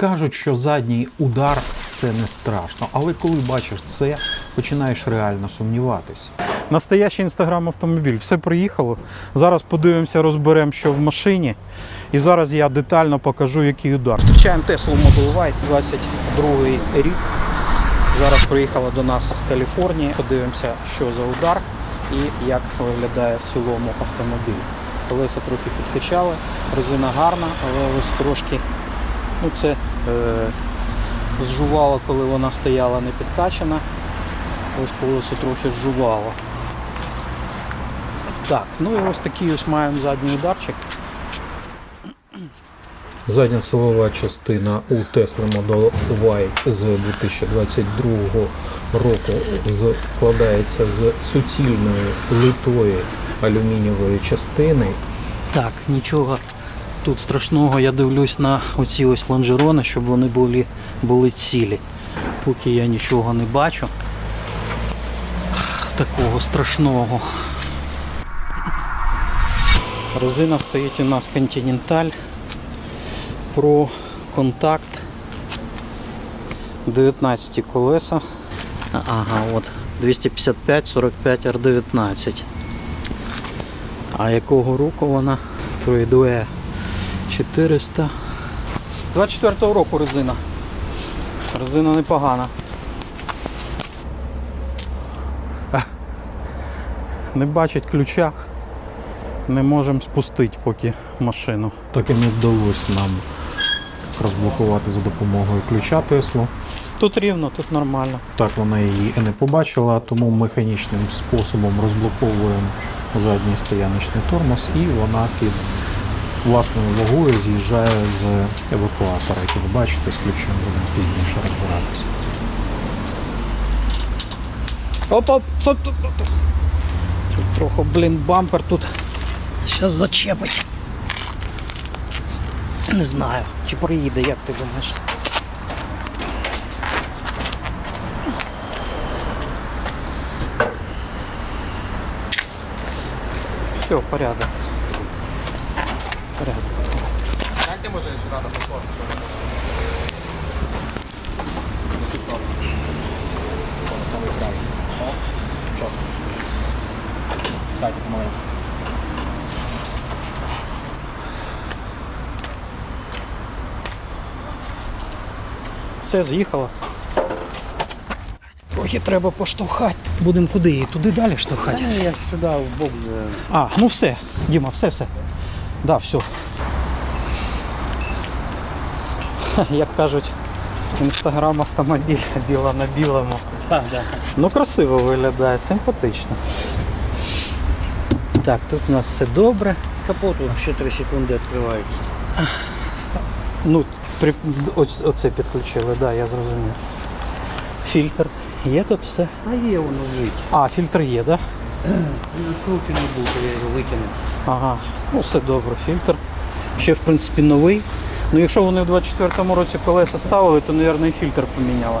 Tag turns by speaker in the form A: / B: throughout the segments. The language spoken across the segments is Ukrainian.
A: Кажуть, що задній удар це не страшно, але коли бачиш це, починаєш реально сумніватись.
B: Настоящий інстаграм автомобіль. Все приїхало. Зараз подивимося, розберемо, що в машині. І зараз я детально покажу, який удар. Зустрічаємо Теслу Model Y, 22 рік. Зараз приїхала до нас з Каліфорнії. Подивимося, що за удар і як виглядає в цілому автомобіль. Колеса трохи підкачали, резина гарна, але ось трошки ну це зжувало, коли вона стояла не підкачана. Ось колесо трохи зжувало. Так, ну і ось такий ось маємо задній ударчик.
A: Задня силова частина у Tesla Model Y з 2022 року складається з суцільної литої алюмінієвої частини.
B: Так, нічого тут страшного, я дивлюсь на оці ось лонжерони, щоб вони були, були цілі. Поки я нічого не бачу. Такого страшного. Резина стоїть у нас Continental Pro Contact 19 колеса. Ага, от 255 45 R19. А якого року вона? Тройдуе 400. 24-го року резина. Резина непогана. Не бачить ключа. Не можемо спустити поки машину.
A: Так і не вдалося нам розблокувати за допомогою ключа Теслу.
B: Тут рівно, тут нормально.
A: Так вона її і не побачила, тому механічним способом розблоковуємо задній стояночний тормоз і вона під власною вагою з'їжджає з евакуатора. Як ви бачите, з ключем будемо пізніше розбиратися.
B: Оп, оп, стоп, стоп, стоп. Тут трохи, блін, бампер тут. Зараз зачепить. Не знаю, чи приїде, як ти думаєш? Все. Порядок.
C: Дайте може сюди на повтор, що не можна. На цю сторону. На самий край. О, чітко. Стайте помаленьку.
B: Все, з'їхала. Трохи треба поштовхати. Будемо куди її? Туди далі штовхати?
C: ні, я сюди в бок вже.
B: А, ну все, Діма, все, все. Да, все. Як кажуть, інстаграм автомобіль біла на білому.
C: Так, так.
B: Ну красиво виглядає, симпатично. Так, тут у нас все добре.
C: Капоту ще 3 секунди відкривається.
B: Ну, при, оц- оце підключили, да, я зрозумів. Фільтр. Є тут все?
C: А є воно вжить.
B: А, фільтр є, так? Да?
C: Відкручений був, я його викинув.
B: Ага, ну все добре, фільтр. Ще в принципі новий. Ну якщо вони в 24-му році колеса ставили, то, мабуть, і фільтр поміняли.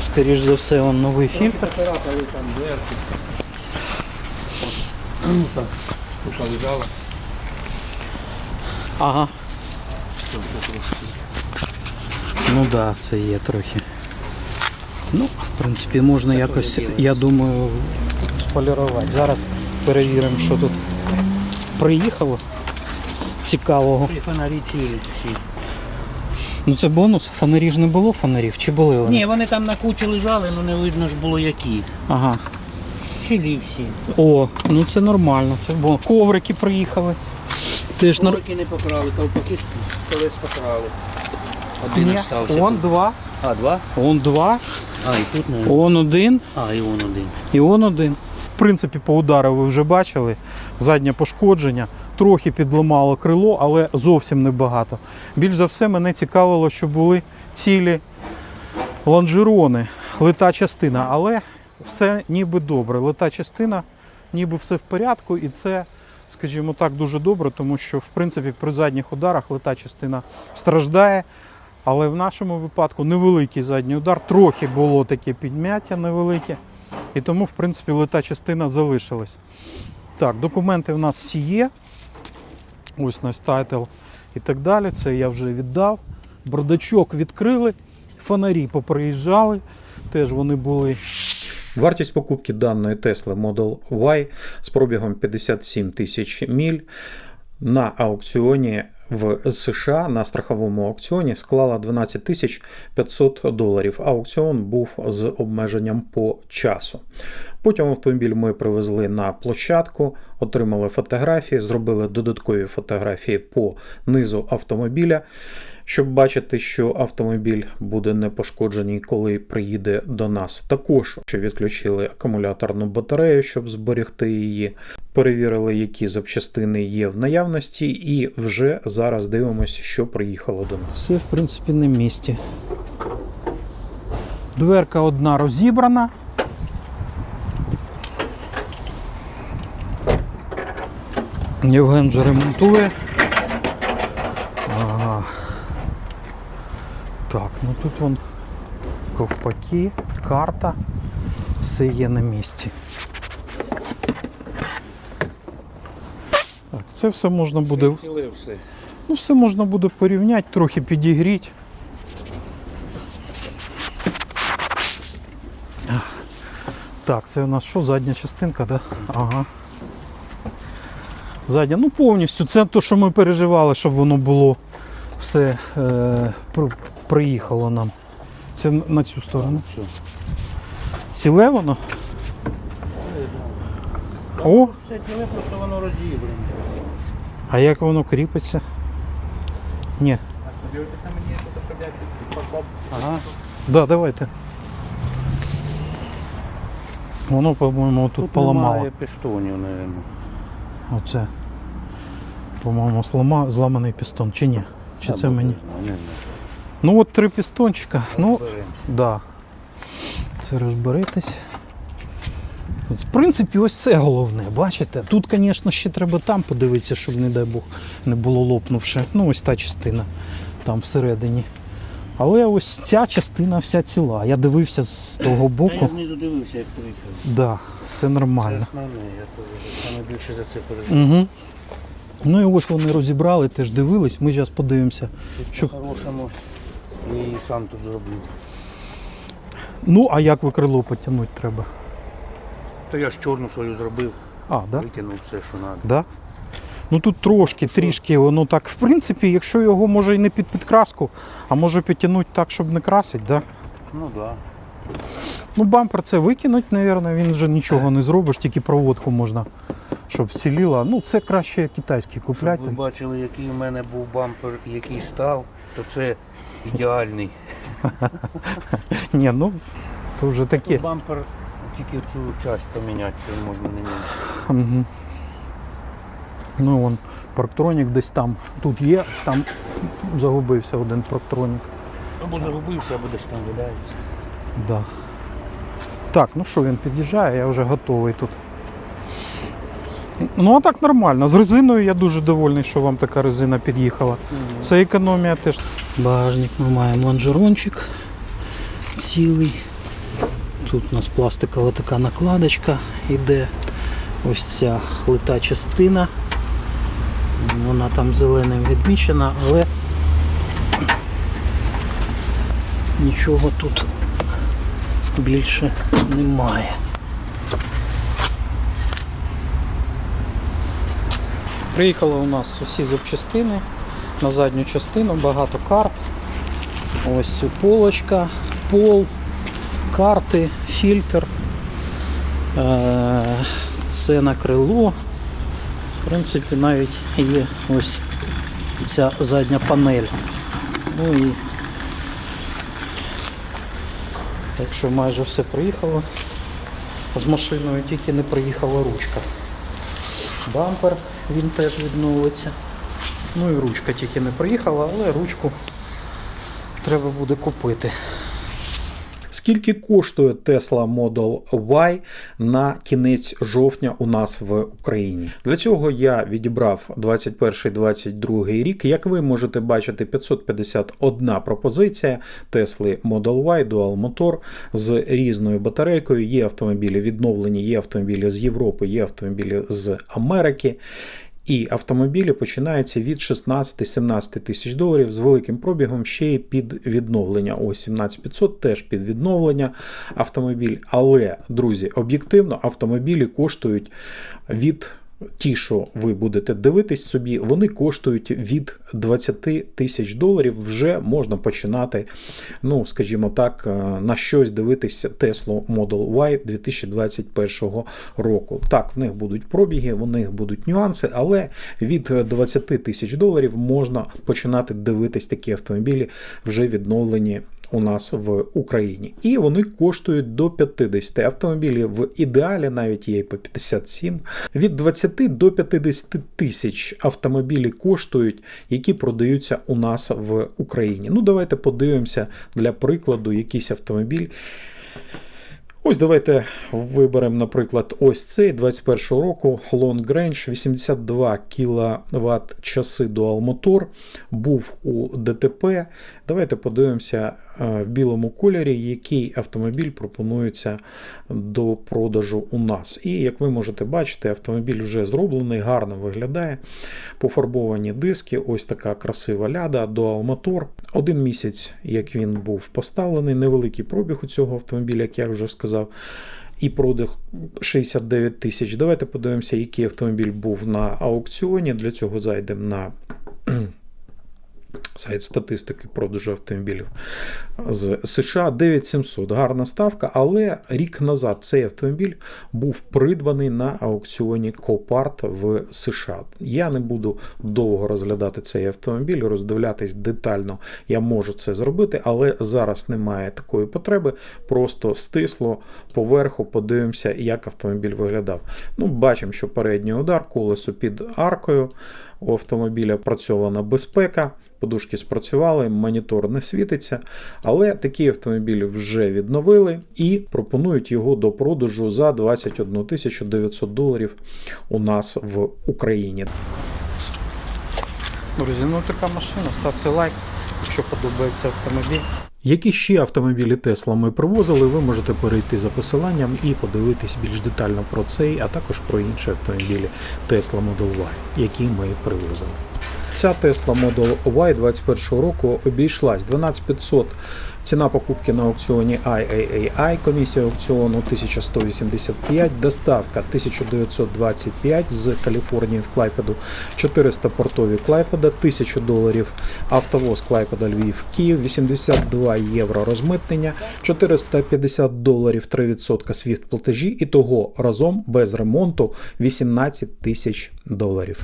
B: Скоріш за все, він новий фільтр.
C: Штука лежала.
B: Ага. Ну так, да, це є трохи. Ну, в принципі, можна якось, я думаю, сполірувати. Зараз перевіримо, що тут приїхало. Цікавого.
C: І фонарі цілі всі.
B: Ну це бонус. Фонарі ж не було фонарів, чи були вони?
C: Ні, вони там на кучі лежали, але не видно ж було які.
B: Ага.
C: Цілі всі.
B: О, ну це нормально, це бонус. Коврики приїхали. Теж.
C: Коврики не покрали, колпаки з колес покрали. Один
B: Ні,
C: остався.
B: он
C: тут.
B: два,
C: А, два?
B: он два,
C: А, і тут не.
B: он один.
C: А, і он один.
B: І он один. В принципі, по удару ви вже бачили. Заднє пошкодження. Трохи підламало крило, але зовсім небагато. Більш за все, мене цікавило, що були цілі лонжерони, лита частина. Але все ніби добре. Лита частина, ніби все в порядку, і це, скажімо так, дуже добре, тому що, в принципі, при задніх ударах лита частина страждає. Але в нашому випадку невеликий задній удар, трохи було таке підмяття невелике. І тому, в принципі, лита частина залишилась. Так, документи в нас всі є. Ось наш тайтл і так далі. Це я вже віддав. бардачок відкрили, фонарі поприїжджали, теж вони були.
A: Вартість покупки даної Tesla Model Y з пробігом 57 тисяч міль на аукціоні в США на страховому аукціоні склала 12 тисяч 500 доларів. Аукціон був з обмеженням по часу. Потім автомобіль ми привезли на площадку, отримали фотографії, зробили додаткові фотографії по низу автомобіля, щоб бачити, що автомобіль буде не пошкоджений, коли приїде до нас. Також що відключили акумуляторну батарею, щоб зберегти її. Перевірили, які запчастини є в наявності, і вже зараз дивимося, що приїхало до нас.
B: Все, в принципі, на місці. Дверка одна розібрана. Євген вже ремонтує. Ага. Так, ну тут вон ковпаки, карта. Все є на місці. Так, це все можна буде. Ну, все можна буде порівняти, трохи підігріти. Так, це у нас що, задня частинка, да? Ага. Задня, ну повністю. Це те, що ми переживали, щоб воно було все е, при- приїхало нам. Це на цю сторону. Ціле воно? О,
C: Все ціле, просто воно розібране.
B: а як воно кріпиться? Ні.
C: Дивитися мені, щоб я підпав. Ага.
B: Да, давайте. Воно, по-моєму, тут, поламало.
C: Немає пістонів, мабуть.
B: Оце. По-моєму, зламаний пістон, чи ні? Чи це мені?
C: Знаю.
B: Ну от три пістончика. Ну, да. Це розберитись. В принципі, ось це головне, бачите? Тут, звісно, ще треба там подивитися, щоб, не дай Бог, не було лопнувши. Ну, ось та частина там всередині. Але ось ця частина вся ціла. Я дивився з того
C: Та я
B: боку.
C: знизу дивився, як приїхав.
B: Да, все
C: Це
B: нормально.
C: основне, я саме за це переживаю.
B: Угу. Ну і ось вони розібрали, теж дивились. Ми зараз подивимося.
C: Тут
B: Що-
C: по-хорошому і сам тут зроблю.
B: Ну, а як ви крило потягнути треба?
C: То я ж чорну свою зробив,
B: А, да?
C: викинув все, що треба.
B: Да? Ну тут трошки, трішки, воно так. В принципі, якщо його може і не під підкраску, а може підтягнути так, щоб не красить, да?
C: Ну так. Да.
B: Ну, бампер це викинуть, мабуть, він вже нічого не зробиш, тільки проводку можна, щоб вціліла. Ну, це краще китайський
C: Щоб
B: купляти.
C: ви бачили, який у мене був бампер який став, то це ідеальний.
B: Ні, ну то вже таке.
C: Бампер тільки цю часть поміняти, це можна не міняти.
B: Угу. Ну, вон парктронік десь там. Тут є, там загубився один парктронік.
C: Або загубився, або десь там валяється.
B: Да. Так, ну що, він під'їжджає, я вже готовий тут. Ну, а так нормально. З резиною я дуже довольний, що вам така резина під'їхала. Це економія теж. Багажник ми маємо лонжерончик цілий. Тут у нас пластикова така накладочка іде. Ось ця лита частина. Вона там зеленим відмічена, але нічого тут більше немає. Приїхали у нас усі запчастини на задню частину, багато карт. Ось полочка, пол, карти, фільтр. Е, Це на крило. В принципі, навіть є ось ця задня панель. Ну і так що майже все приїхало. З машиною тільки не приїхала ручка. Бампер він теж відновиться. Ну і ручка тільки не приїхала, але ручку треба буде купити.
A: Скільки коштує Tesla Model Y на кінець жовтня у нас в Україні? Для цього я відібрав 21-22 рік. Як ви можете бачити, 551 пропозиція Tesla Model Y Dual Motor з різною батарейкою. Є автомобілі відновлені, є автомобілі з Європи, є автомобілі з Америки. І автомобілі починаються від 16-17 тисяч доларів з великим пробігом ще й під відновлення. Ось 17500 теж під відновлення автомобіль. Але, друзі, об'єктивно автомобілі коштують від. Ті, що ви будете дивитись собі, вони коштують від 20 тисяч доларів. Вже можна починати, ну скажімо так, е, на щось дивитися Tesla Model Y 2021 року. Так, в них будуть пробіги, в них будуть нюанси, але від 20 тисяч доларів можна починати дивитись такі автомобілі вже відновлені у нас в Україні. І вони коштують до 50 автомобілів. В ідеалі навіть є по 57. Від 20 до 50 тисяч автомобілі коштують, які продаються у нас в Україні. Ну, давайте подивимося для прикладу якийсь автомобіль. Ось давайте виберемо, наприклад, ось цей 21 року Long Range 82 кВт часи Dual Motor, був у ДТП. Давайте подивимося е, в білому кольорі, який автомобіль пропонується до продажу у нас. І як ви можете бачити, автомобіль вже зроблений, гарно виглядає. Пофарбовані диски, ось така красива ляда, Dual Motor. Один місяць, як він був поставлений, невеликий пробіг у цього автомобіля, як я вже сказав. І продих 69 тисяч. Давайте подивимося, який автомобіль був на аукціоні. Для цього зайдемо на сайт статистики продажу автомобілів з США 9700. Гарна ставка, але рік назад цей автомобіль був придбаний на аукціоні Copart в США. Я не буду довго розглядати цей автомобіль, роздивлятись детально. Я можу це зробити, але зараз немає такої потреби. Просто стисло поверху, подивимося, як автомобіль виглядав. Ну, бачимо, що передній удар, колесо під аркою. У автомобіля працьована безпека, подушки спрацювали, монітор не світиться. Але такі автомобілі вже відновили і пропонують його до продажу за 21 900 доларів у нас в Україні.
B: Друзі, ну така машина, ставте лайк, якщо подобається автомобіль.
A: Які ще автомобілі Тесла ми привозили, ви можете перейти за посиланням і подивитись більш детально про цей, а також про інші автомобілі Tesla Model Y, які ми привозили. Ця Tesla Model Y 21 року обійшлась 12500 ціна покупки на аукціоні IAAI, комісія аукціону 1185, доставка 1925 з Каліфорнії в Клайпеду, 400 портові Клайпеда, 1000 доларів автовоз Клайпеда Львів Київ, 82 євро розмитнення, 450 доларів 3% свіфт платежі і того разом без ремонту 18 тисяч доларів.